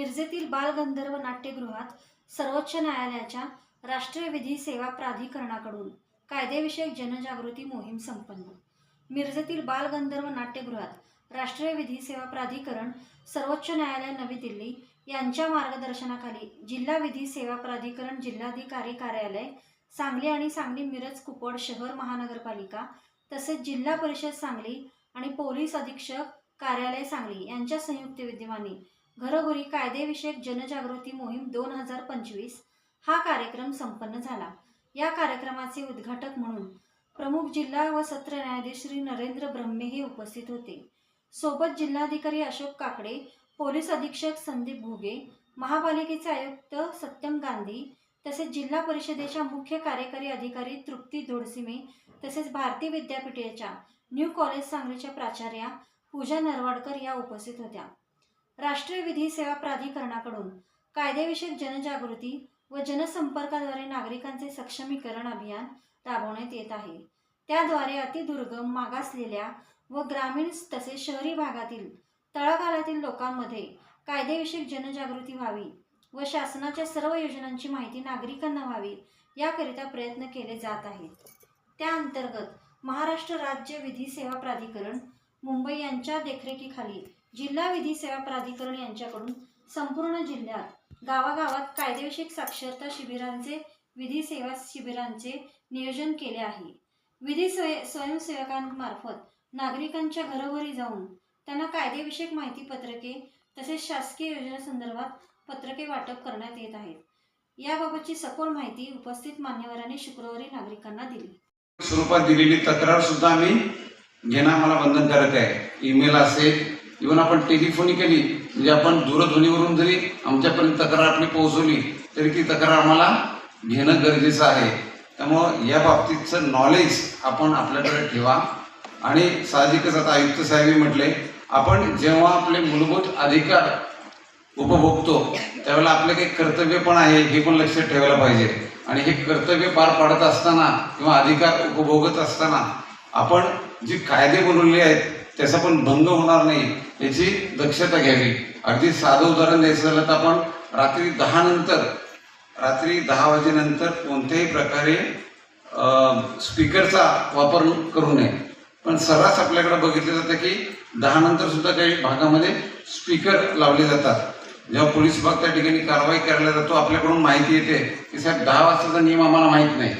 मिरजेतील बालगंधर्व नाट्यगृहात सर्वोच्च न्यायालयाच्या राष्ट्रीय विधी सेवा प्राधिकरणाकडून कायदेविषयक जनजागृती मोहीम संपन्न. मिरजेतील बालगंधर्व नाट्यगृहात राष्ट्रीय विधी सेवा प्राधिकरण सर्वोच्च न्यायालय नवी दिल्ली यांच्या मार्गदर्शनाखाली जिल्हा विधी सेवा प्राधिकरण जिल्हाधिकारी कार्यालय सांगली आणि सांगली मिरज कुपड शहर महानगरपालिका तसेच जिल्हा परिषद सांगली आणि पोलीस अधीक्षक कार्यालय सांगली यांच्या संयुक्त विद्यमाने घरोघरी कायदेविषयक जनजागृती मोहीम दोन हजार पंचवीस हा कार्यक्रम संपन्न झाला. या कार्यक्रमाचे उद्घाटक म्हणून प्रमुख जिल्हा व सत्र न्यायाधीश श्री नरेंद्र ब्रह्मे हे उपस्थित होते. सोबत जिल्हाधिकारी अशोक काकडे पोलीस अधीक्षक संदीप भोगे महापालिकेचे आयुक्त सत्यम गांधी तसेच जिल्हा परिषदेच्या मुख्य कार्यकारी अधिकारी तृप्ती धोडसिमे तसेच भारती विद्यापीठाच्या न्यू कॉलेज सांगलीच्या प्राचार्या पूजा नरवाडकर या उपस्थित होत्या. राष्ट्रीय विधी सेवा प्राधिकरणाकडून कायदेविषयक जनजागृती व जनसंपर्काद्वारे नागरिकांचे सक्षमीकरण अभियान राबवण्यात येत आहे. त्याद्वारे अतिदुर्गम मागासलेल्या व ग्रामीण तसेच शहरी भागातील तळागाळातील लोकांमध्ये कायदेविषयक जनजागृती व्हावी व शासनाच्या सर्व योजनांची माहिती नागरिकांना व्हावी याकरिता प्रयत्न केले जात आहेत. त्या अंतर्गत महाराष्ट्र राज्य विधी सेवा प्राधिकरण मुंबई यांच्या देखरेखीखाली जिल्हा विधी सेवा प्राधिकरण यांच्याकडून संपूर्ण जिल्ह्यात गावागावात कायदेविषयक साक्षरता शिबिरांचे विधी सेवा शिबिरांचे नियोजन केले आहे. विधी स्वय स्वयंसेवकांमार्फत नागरिकांच्या घरोघरी जाऊन त्यांना कायदेविषयक माहिती पत्रके तसेच शासकीय योजनेसंदर्भात पत्रके वाटप करण्यात येत आहेत. याबाबतची सखोल माहिती उपस्थित मान्यवरांनी शुक्रवारी नागरिकांना दिली. स्वरूपात दिलेली तक्रार सुद्धा आम्ही घेणं आम्हाला बंधनकारक आहे ईमेल असेल इव्हन आपण टेलिफोनिकली म्हणजे आपण दूरध्वनीवरून जरी आमच्यापर्यंत तक्रार आपली पोहोचवली तरी ती तक्रार आम्हाला घेणं गरजेचं आहे. त्यामुळं या बाबतीतचं नॉलेज आपण आपल्याकडे ठेवा. आणि साहजिकच आता आयुक्त साहेबही म्हटले आपण जेव्हा आपले मूलभूत अधिकार उपभोगतो त्यावेळेला आपलं काही कर्तव्य पण आहे हे पण लक्षात ठेवायला पाहिजे. आणि हे कर्तव्य पार पाडत असताना किंवा अधिकार उपभोगत असताना आपण जी कायदे बनवले आहेत त्याचा पण भंग होणार नाही याची दक्षता घ्यावी. अगदी साधं उदाहरण द्यायचं झालं तर आपण रात्री दहा नंतर रात्री दहा वाजेनंतर कोणत्याही प्रकारे स्पीकरचा वापर करू नये. पण सर्रास आपल्याकडे बघितलं जातं की दहा नंतर सुद्धा काही भागामध्ये स्पीकर लावले जातात. जेव्हा पोलीस विभाग त्या ठिकाणी कारवाई करायला जातो आपल्याकडून माहिती येते की साहेब दहा वाजताचा नियम आम्हाला माहीत नाही.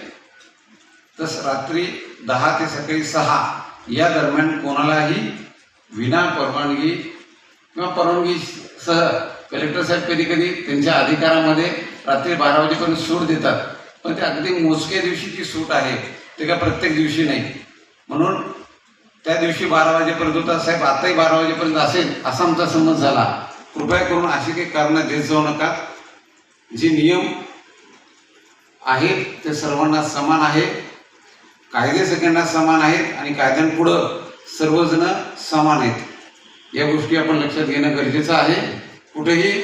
तस रात्री दहा ते सकाळी सहा या दरम्यान कोणालाही विना परवानगी किंवा परवानगी सह कलेक्टर साहेब कधी कधी त्यांच्या अधिकारामध्ये रात्री बारा वाजेपर्यंत सूट देतात. पण ते अगदी मोजक्या दिवशी जी सूट आहे. ते काय प्रत्येक दिवशी नाही. म्हणून त्या दिवशी बारा वाजेपर्यंत होता. साहेब आताही बारा वाजेपर्यंत असेल असा आमचा समज झाला. कृपया करून अशी काही कारणं देत जाऊ नका. जे नियम आहेत ते सर्वांना समान आहे. कायदे सगळ्यांना समान आहेत आणि कायद्यांपुढं सर्वजण समान आहेत. या गोष्टी आपण लक्षात घेणं गरजेचं आहे. कुठेही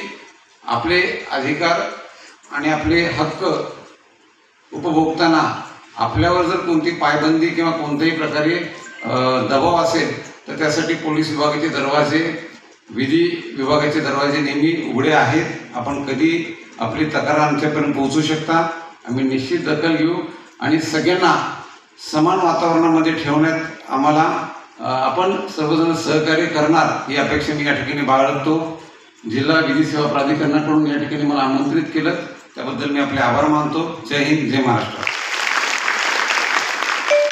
आपले अधिकार आणि आपले हक्क उपभोगताना आपल्यावर जर कोणती पायबंदी किंवा कोणत्याही प्रकारे दबाव असेल तर त्यासाठी पोलीस विभागाचे दरवाजे विधी विभागाचे दरवाजे नेहमी उघडे आहेत. आपण कधी आपली तक्रार आमच्यापर्यंत पोहोचू शकता. आम्ही निश्चित दखल घेऊ आणि सगळ्यांना समान वातावरणामध्ये ठेवण्यात आम्हाला आपण सर्वजण सहकार्य करणार ही अपेक्षा मी या ठिकाणी बाळगतो. जिल्हा विधी सेवा प्राधिकरणाकडून या ठिकाणी मला आमंत्रित केलं. त्याबद्दल मी आपले आभार मानतो. जय हिंद जय महाराष्ट्र.